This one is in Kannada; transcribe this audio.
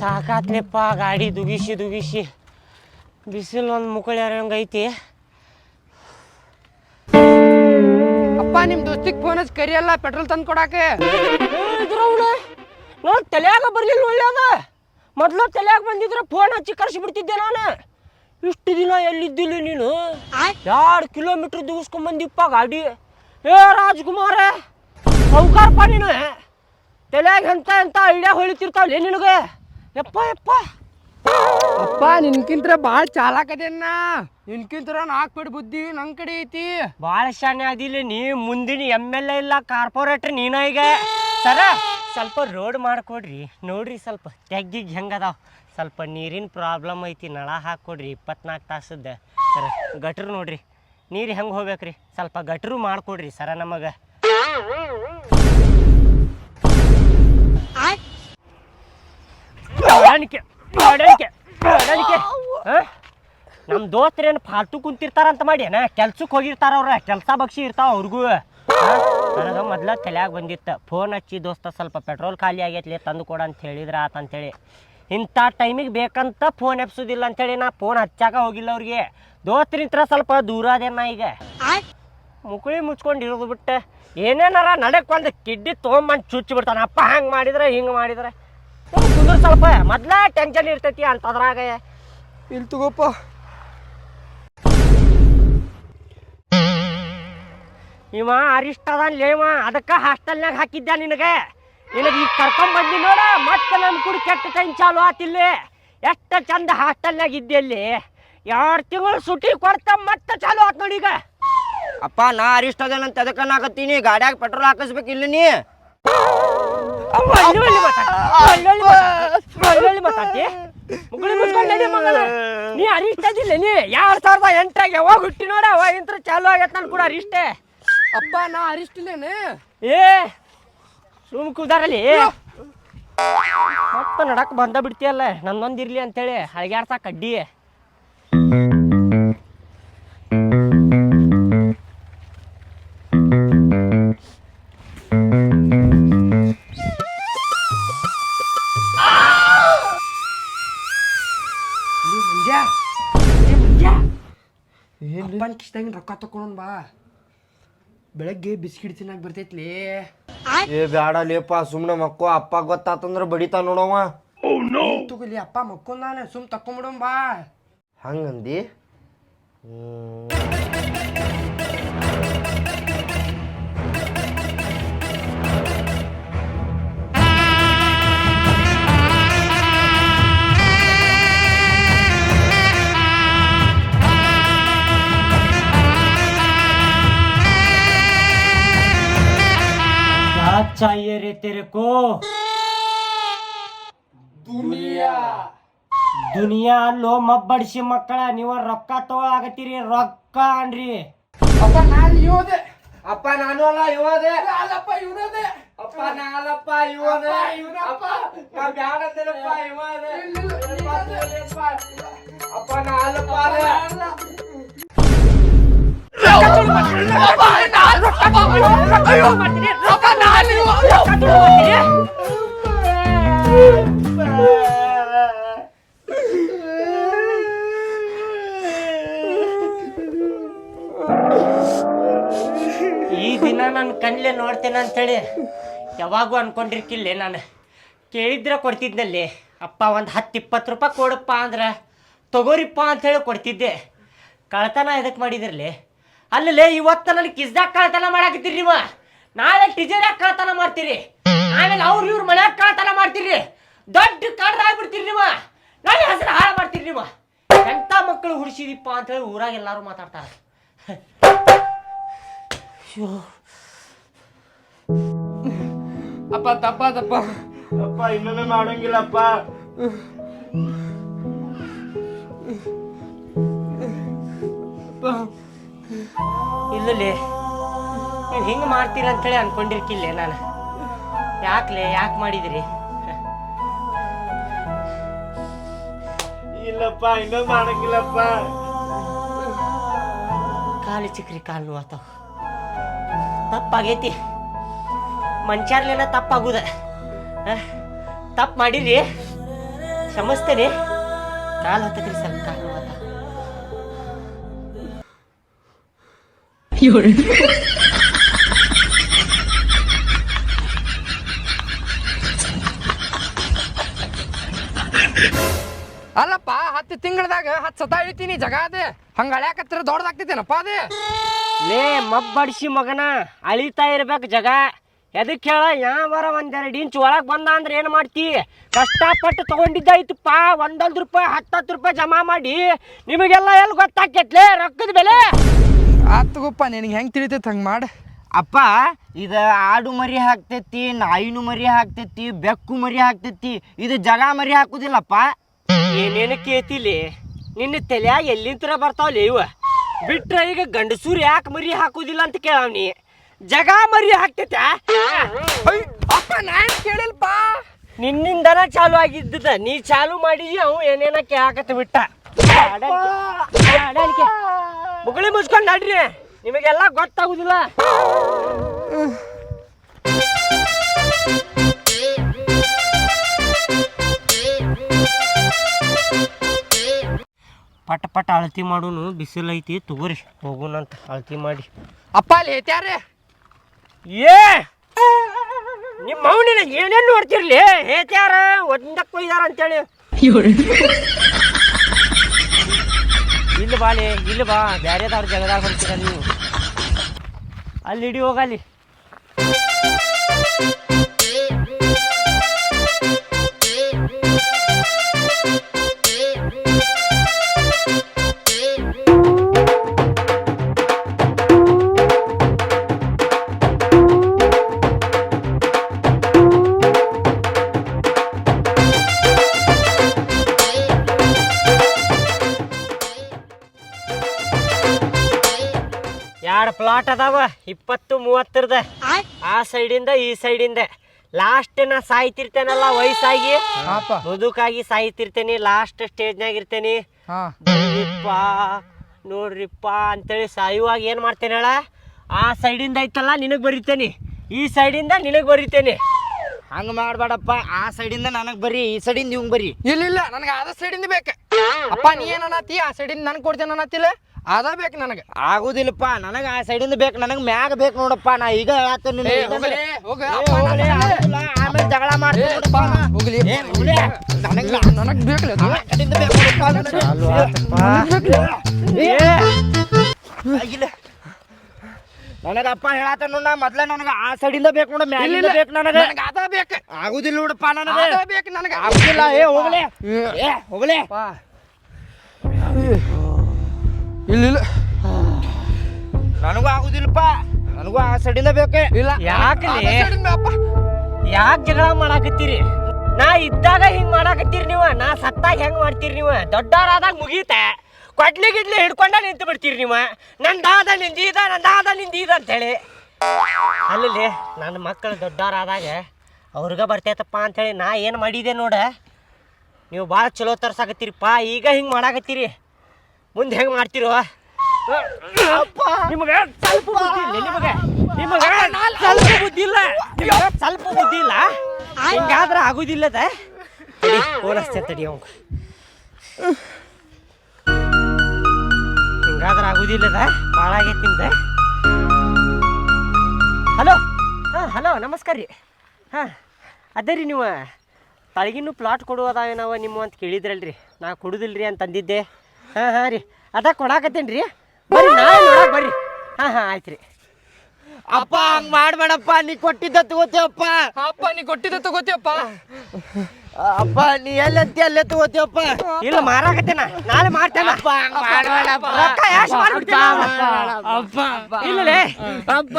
ಸಾಕಾತ್ಲೆಪ್ಪ ಗಾಡಿ ದುಗಿಸಿ ದುಗಿಸಿ. ಬಿಸಿಲು ಒಂದು ಮುಕ್ಕಳ್ಯಾರಂಗೆ ಐತಿ ಅಪ್ಪ ನಿಮ್ ದೋಸ್ತಿಗ್ ಫೋನ್ ಹಚ್ಚಿ ಕರಿಯಲ್ಲ ಪೆಟ್ರೋಲ್ ತಂದು ಕೊಡಾಕೆ. ನೋಡಿ ತಲೆಯಾಗ ಬರ್ಲಿಲ್ಲ ಒಳ್ಳೆಯದ ಮೊದ್ಲು ತಲೆಯಾಗ ಬಂದಿದ್ರೆ ಫೋನ್ ಹಚ್ಚಿ ಕರ್ಸಿ ಬಿಡ್ತಿದ್ದೆ ನಾನು. ಇಷ್ಟು ದಿನ ಎಲ್ಲಿದ್ದಿಲ್ಲ ನೀನು? ಎರಡು ಕಿಲೋಮೀಟ್ರ್ ದುಗಿಸ್ಕೊಂಡ್ ಬಂದಿಪ್ಪ ಗಾಡಿ? ಏ ರಾಜ್ಕುಮಾರ. ಸೌಕಾರಪ್ಪ ನೀನು ತಲೆಯಾಗ ಎಂತ ಎಂತ ಐಡಿಯಾ ಹೊಳಿತಿರ್ತಾವಲ್ಲ ನಿನಗೆ? ಯಪ್ಪ ಯಪ್ಪ. ಅಪ್ಪ ನಿನ್ಕಿಂತ್ರ ಭಾಳ ಚಾಲಾಕದೇನ ನಿನ್ಕಿಂತ್ರ ನಾಕ್ ಬಿಡ್ ಬುದ್ಧಿ ನನ್ ಕಡೆ ಐತಿ. ಭಾಳ ಶಾನೆ ಅದಿಲ್ಲ ನೀ ಮುಂದಿನ ಎಂ ಎಲ್ ಎ ಇಲ್ಲ ಕಾರ್ಪೊರೇಟರ್ ನೀನ ಈಗ? ಸರ ಸ್ವಲ್ಪ ರೋಡ್ ಮಾಡ್ಕೊಡ್ರಿ. ನೋಡ್ರಿ ಸ್ವಲ್ಪ ತೆಗ್ಗಿಗೆ ಹೆಂಗದಾವ. ಸ್ವಲ್ಪ ನೀರಿನ ಪ್ರಾಬ್ಲಮ್ ಐತಿ ನಳ ಹಾಕ್ಕೊಡ್ರಿ ಇಪ್ಪತ್ನಾಲ್ಕು ತಾಸದ್ದು ಸರ ಗಟ್ರು ನೋಡ್ರಿ. ನೀರು ಹೆಂಗೆ ಹೋಗ್ಬೇಕ್ರಿ? ಸ್ವಲ್ಪ ಗಟ್ರು ಮಾಡ್ಕೊಡ್ರಿ ಸರ ನಮಗೆ. ಮಾಡಣಿಕೆ ಮಾಡಣಿಕೆ ಮಾಡಣಿಕೆ ಹಾಂ? ನಮ್ಮ ದೋಸ್ತರೇನು ಫಾಲ್ತು ಕುಂತಿರ್ತಾರಂತ ಮಾಡಿ ಏನ ಕೆಲ್ಸಕ್ಕೆ ಹೋಗಿರ್ತಾರ ಅವ್ರ ಕೆಲಸ ಬಗ್ಸಿ ಇರ್ತಾವ ಅವ್ರಿಗೂ. ನನಗೆ ಮೊದ್ಲ ತಲೆಯಾಗ ಬಂದಿತ್ತು ಫೋನ್ ಹಚ್ಚಿ ದೋಸ್ತ ಸ್ವಲ್ಪ ಪೆಟ್ರೋಲ್ ಖಾಲಿ ಆಗೈತ್ಲಿ ತಂದು ಕೊಡ ಅಂತ ಹೇಳಿದ್ರೆ ಆತ ಅಂತೇಳಿ ಇಂಥ ಟೈಮಿಗೆ ಬೇಕಂತ ಫೋನ್ ಎಪ್ಸೋದಿಲ್ಲ ಅಂತೇಳಿ ನಾ ಫೋನ್ ಹಚ್ಚಾಕ ಹೋಗಿಲ್ಲ ಅವ್ರಿಗೆ. ದೋಸ್ತರಿಂತ್ರ ಸ್ವಲ್ಪ ದೂರ ಅದೇನ ಈಗ. ಮುಕುಳಿ ಮುಚ್ಕೊಂಡು ಇರೋದು ಬಿಟ್ಟು. ಏನೇನಾರ ನಡಕ್ ಒಂದು ಕಿಡ್ಡಿ ತೊಗೊಂಬಂದು ಚುಚ್ಚಿ ಬಿಡ್ತಾನ ಅಪ್ಪ ಹಂಗೆ ಮಾಡಿದ್ರೆ ಹಿಂಗೆ ಮಾಡಿದ್ರೆ. ಕುಂದ್ರ ಸ್ವಲ್ಪ ಮೊದ್ಲೇ ಟೆನ್ಷನ್ ಇರ್ತೈತಿ ಅಂತದ್ರಾಗ. ಇಲ್ಲಿ ತಗೋಪ್ಪ. ಇವ ಅರಿಷ್ಟದ ಲೇವ ಅದಕ್ಕ ಹಾಸ್ಟೆಲ್ನಾಗ ಹಾಕಿದ್ದೆ ನಿನಗೆ? ನಿನಗೆ ಈಗ ಕರ್ಕೊಂಡ್ ಬಂದಿ ನೋಡ ಮತ್ತೆ ನಮ್ಮ ಕೂಡ ಕೆಟ್ಟ ಟೈಮ್ ಚಾಲು ಆತಿಲ್ಲಿ ಎಷ್ಟು ಚಂದ ಹಾಸ್ಟೆಲ್ನಾಗ ಇದ್ದೆ ಅಲ್ಲಿ. ಎರಡು ತಿಂಗಳು ಸುಟಿ ಕೊಡ್ತಾ ಮತ್ತೆ ಚಾಲು ಆತ್ ನೋಡಿ ಈಗ. ಅಪ್ಪ ನಾ ಅರಿಷ್ಟ ಅದೇನಂತ ಅದಕ್ಕೆ ನಾಕತ್ತೀನಿ ಗಾಡ್ಯಾಗ ಪೆಟ್ರೋಲ್ ಹಾಕಿಸ್ಬೇಕು ಇಲ್ಲ ನೀ? ಅವ್ವ, ಒಳ್ಳೆ ಒಳ್ಳೆ ಮಾತಾಡ್- ಒಳ್ಳೆ ಒಳ್ಳೆ ಮಾತಾಡ್- ಒಳ್ಳೆ ಒಳ್ಳೆ ಮಾತಾಡ್ತಿ? ಮುಗುಳಿ ಮುಚ್ಕೊಂಡು ನಡಿ ಮಗನ ನೀ ಅರಿಷ್ಟ ಅದಿಲ್ಲ ನೀ. ಎರಡ್ ಸಾವಿರದ ಎಂಟಾಗ ಯಾವಾಗ ಹುಟ್ಟಿ ನೋಡ ಅವಾಗ ಇಂತ್ರ ಚಾಲು ಆಗೈತೆ ನಾನು ಕೂಡ ಅರಿಷ್ಟೇ. ಅಪ್ಪ ನಾ ಅರಿಷ್ಟಿಲ್ಲೇನೆ ಏ ಸುಮ್ ಕುದಾರಲ್ಲಿ. ಮತ್ತ ನಡಕ್ ಬಂದ ಬಿಡ್ತೀಯಲ್ಲ ನಂದೊಂದಿರ್ಲಿ ಅಂತೇಳಿ. ಹಳಗ್ಯಾಡ್ಸ ಕಡ್ಡಿ ರೊಕ್ಕ ತಕೊಂಡ್ ಬಾ. ಬೆಳಗ್ಗೆ ಬಿಸ್ಕಿಟ್ ತಿನ್ನಕ್ ಬರ್ತೈತ್ಲಿ. ಏ ಬ್ಯಾಡ ಲೇಪ ಸುಮ್ಮನೆ ಮಕ್ಕೋ. ಅಪ್ಪ ಗೊತ್ತಾತಂದ್ರ ಬಡಿತಾ ನೋಡವ ತಗೊಲಿ ಅಪ್ಪ ಮಕ್ಕೊಂದಾನೆ ಸುಮ್ ತಕೊಂಬಿಡೋಣ ಬಾ. ಹಂಗಂದಿ? क्या ಬೇಕು ದುನಿಯಾ ದುನಿಯಾ ಅಲ್ಲೋ ಮಬ್ಬಡಿಸಿ ಮಕ್ಕಳ ನೀವ ರೊಕ್ಕ ತಗೊಳಾಗತ್ತೀರಿ ರೊಕ್ಕ ಅನ್ರಿ ಅಪ್ಪ ನಾನು ಯೋದೆ ಅಪ್ಪ ನಾನು ಅಲ್ಲ ಯೋದೆ ಅಲ್ಲಪ್ಪ ಇವನದೆ ಅಪ್ಪ ನಾಲಪ್ಪ ಯೋದೆ ಇವನಪ್ಪ ನಾ ಬ್ಯಾಡ ಅಂದೆನಪ್ಪ ಯೋದೆ ಅಪ್ಪ ನಾಲಪ್ಪ ರೊಕ್ಕ ತಗೊಂಡು ಬರ್ತೀನಿ ರೊಕ್ಕ ತಗೊಂಡು ಅಯ್ಯೋ ಬರ್ತೀನಿ ಈ ದಿನ ನಾನು ಕಣ್ಲೆ ನೋಡ್ತೇನೆ ಅಂತೇಳಿ ಯಾವಾಗೂ ಅನ್ಕೊಂಡಿರ್ಕಿಲ್ಲ ನಾನು. ಕೇಳಿದ್ರೆ ಕೊಡ್ತಿದ್ನಲ್ಲಿ. ಅಪ್ಪ ಒಂದು ಹತ್ತು ಇಪ್ಪತ್ತು ರೂಪಾಯಿ ಕೊಡಪ್ಪ ಅಂದ್ರೆ ತಗೋರಿಪ್ಪ ಅಂತೇಳಿ ಕೊಡ್ತಿದ್ದೆ. ಕಳ್ತನ ಇದಕ್ಕೆ ಮಾಡಿದಿರ್ಲಿ ಅಲ್ಲಲ್ಲೇ, ಇವತ್ತು ನನಗೆ ಕಿಸ್ದಾಗ ಕಳ್ತನ ಮಾಡಾಕತ್ತೀರಿ ನೀವು? ನಾಳೆ ಯಾಕೆ ಕಳ್ತನ ಮಾಡ್ತೀರಿ. ಆಮೇಲೆ ಅವ್ರು ಇವ್ರ ಮನ್ಯಾಗ ಕಳ್ತನ ಮಾಡ್ತೀರಿ. ದೊಡ್ಡ ಕಡ್ರ ಆಗ್ಬಿಡ್ತೀರಿ ನೀವು. ನನ್ನ ಹೆಸರು ಹಾಳು ಮಾಡ್ತೀರಿ ನೀವು. ಎಂಥ ಮಕ್ಕಳು ಹುಡ್ಸಿದಿಪ್ಪ ಅಂತೇಳಿ ಊರಾಗ ಎಲ್ಲರೂ ಮಾತಾಡ್ತಾರೆ. ಅಪ್ಪ ತಪ್ಪ ತಪ್ಪ ಅಪ್ಪ ಇನ್ನೊಮ್ಮೆ ಮಾಡಂಗಿಲ್ಲಪ್ಪ. ಇಲ್ಲಲೇ ನೀವು ಹಿಂಗೆ ಮಾಡ್ತೀರ ಅಂತೇಳಿ ಅನ್ಕೊಂಡಿರ್ಕಿಲ್ಲ ನಾನು. ಯಾಕ್ಲೆ ಯಾಕೆ ಮಾಡಿದಿರಿ? ಇಲ್ಲಪ್ಪ ಇನ್ನೂ ಮಾಡಂಗಿಲ್ಲಪ್ಪ. ಕಾಲು ಚಿಕ್ರಿ ಕಾಲು ನೋವಾತಾವ ತಪ್ಪಾಗೈತಿ. ಮಂಚಾರ್ಲೇನ ತಪ್ಪಾಗುದ. ತಪ್ಪು ಮಾಡಿರಿ. ಕ್ಷಮಿಸ್ತೇನೆ. ಕಾಲು ಹತ್ತಕ್ರಿ ಸ್ವಲ್ಪ ಕಾಲು ಹತ್ತ ಅಲ್ಲಪ್ಪ ಹತ್ತು ತಿಂಗಳದಾಗ ಹತ್ತು ಸತ ಇಳಿತೀನಿ ಜಗ ಅದೇ. ಹಂಗ ಅಳ್ಯಾಕತ್ತಿರ ದೊಡ್ಡದಾಗ್ತೈತೇನಪ್ಪ ಅದೇ? ಲೇ ಮಬ್ಬಡಿಸಿ ಮಗನ ಅಳಿತಾ ಇರ್ಬೇಕು ಜಗ. ಎದಕ್ಕೆ ಹೇಳ ಯಾವಾರ ಒಂದೆರಡು ಇಂಚ್ ಒಳಗೆ ಬಂದ ಅಂದ್ರೆ ಏನು ಮಾಡ್ತಿ? ಕಷ್ಟಪಟ್ಟು ತಗೊಂಡಿದ್ದಾಯ್ತಪ್ಪ ಒಂದೊಂದು ರೂಪಾಯಿ ಹತ್ತತ್ತು ರೂಪಾಯಿ ಜಮಾ ಮಾಡಿ. ನಿಮಗೆಲ್ಲ ಎಲ್ಲಿ ಗೊತ್ತಾಕೈತ್ಲೆ ರೊಕ್ಕದ ಬೆಲೆ? ಆತುಗಪ್ಪ ನಿನಗೆ ಹೆಂಗೆ ತಿಳಿತೈತೆ ಹಂಗೆ ಮಾಡು. ಅಪ್ಪ ಇದ ಆಡು ಮರಿ ಹಾಕ್ತೈತಿ ನಾಯಿನು ಮರಿ ಹಾಕ್ತೈತಿ ಬೆಕ್ಕು ಮರಿ ಹಾಕ್ತೈತಿ ಇದು ಜಗ ಮರಿ ಹಾಕುದಿಲ್ಲಪ್ಪ. ಏನೇನು ಕೇತಿಲಿ ನಿನ್ನ ತಲೆಯಾಗ ಎಲ್ಲಿಂತರ ಬರ್ತಾವಲ್ಲ ಇವ? ಬಿಟ್ರೆ ಈಗ ಗಂಡಸೂರು ಯಾಕೆ ಮರಿ ಹಾಕುದಿಲ್ಲ ಅಂತ ಕೇಳವ್ನಿ ಜಗ ಮರಿ ಹಾಕ್ತೈತೆ ಅಪ್ಪ ನಾನು ಕೇಳಿಲ್ಪ? ನಿನ್ನಿಂದನ ಚಾಲು ಆಗಿದ್ದದ ನೀ ಚಾಲು ಮಾಡಿದಿ ಅವು ಏನೇನ ಕೇಳಾಕತ್ತ ಬಿಟ್ಟ ಮುಗುಳಿ ಮುಚ್ಕೊಂಡು ನಡ್ರಿ. ನಿಮಗೆಲ್ಲ ಗೊತ್ತಾಗುದಿಲ್ಲ. ಪಟ ಪಟ ಅಳತಿ ಮಾಡೋನು ಬಿಸಿಲು ಐತಿ ತಗೋರಿ ಹೋಗೋಣಂತ ಅಳತಿ ಮಾಡಿ. ಅಪ್ಪ ಅಲ್ಲಿ ಹೇತ್ಯಾರೆ ಏ! ನಿಮ್ಮ ಮೌನಿನ ಏನೇನು ನೋಡ್ತಿರ್ಲಿ? ಹೇತ್ಯಾರ ಒಂದಕ್ಕೆ ಕೊಯ್ದಾರ ಅಂತೇಳಿ. ಇಲ್ಲಿ ಬಾಲಿ ಇಲ್ಲಿ ಬಾ ಬ್ಯಾರೆದವ್ರ ಜಗದಾಗ ಹೊಂಟಿರ ನೀವು. ಅಲ್ಲಿ ಹಿಡಿ ಹೋಗಲ್ಲಿ ಎರಡು ಪ್ಲಾಟ್ ಅದಾವ ಇಪ್ಪತ್ತು ಮೂವತ್ತರದ. ಆ ಸೈಡಿಂದ ಈ ಸೈಡಿಂದ ಲಾಸ್ಟ್ ನಾ ಸಾಯ್ತಿರ್ತೇನಲ್ಲ ವಯಸ್ಸಾಗಿ? ಮುದುಕಾಗಿ ಸಾಯ್ತಿರ್ತೇನೆ ಲಾಸ್ಟ್ ಸ್ಟೇಜ್ನಾಗ ಇರ್ತೇನೆ ಹಾಂ. ಬರ್ರಿಪ್ಪ ನೋಡ್ರಿಪ್ಪ ಅಂತೇಳಿ ಸಾಯುವಾಗ ಏನು ಮಾಡ್ತೇನೆ ಹೇಳ? ಆ ಸೈಡಿಂದ ಐತಲ್ಲ ನಿನಗೆ ಬರಿತೇನಿ. ಈ ಸೈಡಿಂದ ನಿನಗೆ ಬರಿತೇನೆ. ಹಂಗ ಮಾಡ್ಬೇಡಪ್ಪ ಆ ಸೈಡಿಂದ ನನಗ್ ಬರ್ರಿ ಈ ಸೈಡಿಂದ ಇವಂಗ್ ಬರ್ರಿ ಇಲ್ಲ ಇಲ್ಲ ನನಗೆ ಆದ ಸೈಡಿಂದ ಬೇಕು. ಅಪ್ಪ ನೀ ಏನು ಅನ್ನತಿ ಆ ಸೈಡಿಂದ ನನಗೆ ಕೊಡ್ತೇನೆ ಅನ್ನತ್ತಿಲ್ಲ? ಅದ ಬೇಕು ನನಗೆ ಆಗುದಿಲ್ಲಪ್ಪ ನನಗ ಆ ಸೈಡಿಂದ ಬೇಕು ನನಗೆ ಮ್ಯಾಗ ಬೇಕು ನೋಡಪ್ಪ ನಾ ಈಗ ಹೇಳತ್ತೇನೆ ಏ. ಹೋಗ್ಲಿ, ಹೋಗು, ಆಮೇಲೆ ಜಗಳ ಮಾಡ್ತೀನಿ ನೋಡಪ್ಪ ನಾ. ಹೋಗ್ಲಿ. ಏ, ಹೋಗ್ಲಿ. ನನಗ್ ನಾ- ನನಗೆ ಬೇಕಲ್ಲ ಅದು. ಆ ಕಡೆಯಿಂದ ಬೇಕು ನೋಡಪ್ಪ ನನಗೆ. ಏ ಆಗಿಲ್ಲ. ನನಗಪ್ಪ ಹೇಳತ್ತ ನೋಡ ಮೊದ್ಲ ನನಗ ಆ ಸೈಡಿಂದ ಬೇಕು ನೋಡ ಇಲ್ಲ, ಮ್ಯಾಲಿಂದ ಇಲ್ಲ. ಬೇಕು ನನಗೆ ನನಗೆ ಅದ ಬೇಕು ಆಗುದಿಲ್ಲ ನೋಡಪ್ಪ ನನಗೆ ಅದ ಬೇಕು ನನಗೆ ಆಗುದಿಲ್ಲ ಏ ಹೋಗ್ಲಿ ಏ, ಹೋಗ್ಲಿ. ಇಲ್ಲ ಇಲ್ಲ. ನನಗೂ ಆಗುದಿಲ್ಲಪ್ಪ. ನನಗೂ ಆ ಸೈಡಿಂದ ಬೇಕೆ. ಇಲ್ಲ. ಯಾಕೆ ಯಾಕೆ ಜಗಳ ಮಾಡಾಕತ್ತೀರಿ? ನಾ ಇದ್ದಾಗ ಹಿಂಗ್ ಮಾಡಾಕತ್ತೀರಿ ನೀವು. ನಾ ಸತ್ತಾಗ ಹೆಂಗ್ ಮಾಡ್ತೀರಿ ನೀವು? ದೊಡ್ಡವರಾದಾಗ ಮುಗೀತ. ಕೊಡ್ಲಿ ಗಿಡ್ಲಿ ಹಿಡ್ಕೊಂಡ ನಿಂತು ಬಿಡ್ತೀರಿ ನೀವು. ನಂದಾದ ನಿಂದೀದ ನಂದಾದ ನಿಂದೀದ ಅಂತೇಳಿ. ಅಲ್ಲಿ ನನ್ನ ಮಕ್ಕಳು ದೊಡ್ಡವರಾದಾಗ ಅವ್ರಿಗೆ ಬರ್ತೈತಪ್ಪ ಅಂತೇಳಿ ನಾ ಏನು ಮಾಡಿದೆ ನೋಡ. ನೀವು ಭಾಳ ಚಲೋ ತರ್ಸಾಕತ್ತೀರಿಪ್ಪ ಈಗ ಹಿಂಗೆ ಮಾಡಾಕತ್ತೀರಿ. ಮುಂದೆ ಹೆಂಗೆ ಮಾಡ್ತಿರೋ? ನಿಮಗೆ ಸ್ವಲ್ಪ ಬುದ್ಧಿ ಇಲ್ಲ ನಿಮಗೆ ನಿಮಗೆ ಸ್ವಲ್ಪ ಬುದ್ಧಿ ಇಲ್ಲ. ನಿಮಗೆ ಸ್ವಲ್ಪ ಬುದ್ಧಿ ಇಲ್ಲ. ಹಿಂಗಾದ್ರೆ ಆಗುದಿಲ್ಲದ. ಹಚ್ತೆ ತಡಿ ಅವಂಗ. ಹಿಂಗಾದ್ರೆ ಆಗುದಿಲ್ಲದ ಭಾಳ ಆಗೈತಿ ನಿಮ್ದು. ಹಲೋ ಹಾಂ ಹಲೋ ನಮಸ್ಕಾರ ರೀ. ಹಾಂ ಅದೇ ರೀ ನೀವು ತಳಗಿನ್ನು ಪ್ಲಾಟ್ ಕೊಡುವುದಾವ ನಾವು ನಿಮ್ಮ ಅಂತ ಕೇಳಿದ್ರಲ್ರಿ. ನಾ ಕೊಡುದಿಲ್ರಿ ರೀ ಅಂದಿದ್ದೆ. ಹಾಂ ಹಾಂ ರೀ. ಅದ ಕೊಡಾಕತ್ತೇನು ರೀ. ಬರ್ರಿ ನಾಳೆ ನೋಡಕ್ಕೆ ಬರ್ರಿ. ಹಾಂ ಹಾಂ ಆಯ್ತು ರೀ ಅಪ್ಪ ಹಂಗ್ ಮಾಡ್ಬೇಡಪ್ಪ. ನೀ ಕೊಟ್ಟಿದ್ದ ತಗೋತೀವಪ್ಪ ಅಪ್ಪ ನೀ ಕೊಟ್ಟಿದ್ದ ತಗೋತೀವಪ್ಪ ಅಪ್ಪ ನೀ ಎಲ್ಲಂತಿ ಅಲ್ಲೇ ತಗೋತೀವಪ್ಪ ಇಲ್ಲ ಮಾರಾಕತ್ತೇನ. ನಾಳೆ ಮಾಡ್ತೇನ. ಅಪ್ಪ ಹಂಗ್ ಮಾಡ್ಬೇಡಪ್ಪ. ರೊಕ್ಕ ಮಾಡ್ಬಿಡ್ತೇನ? ಅಪ್ಪ ಇಲ್ಲಲೇ ಅಪ್ಪ